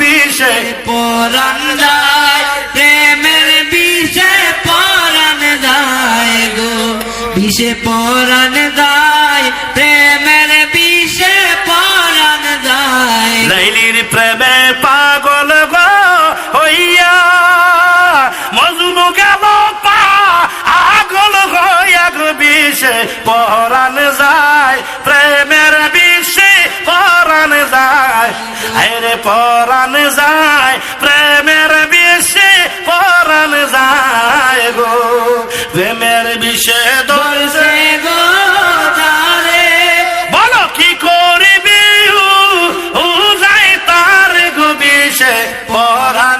বিষে পরাণ যায়, প্রেমের যায় গো। বিষে প্রেমের বিষে লাইলির প্রেমে পাগল গো হইয়া, মজনু গেল পা, আগল গো বিষে আরে পরাণ যায়, প্রেমের বেশে পরাণ যায় গো। প্রেমের বিষে দইছে গো তারে। বলো কি করবি? ও যায় তার গো বিষে পরাণ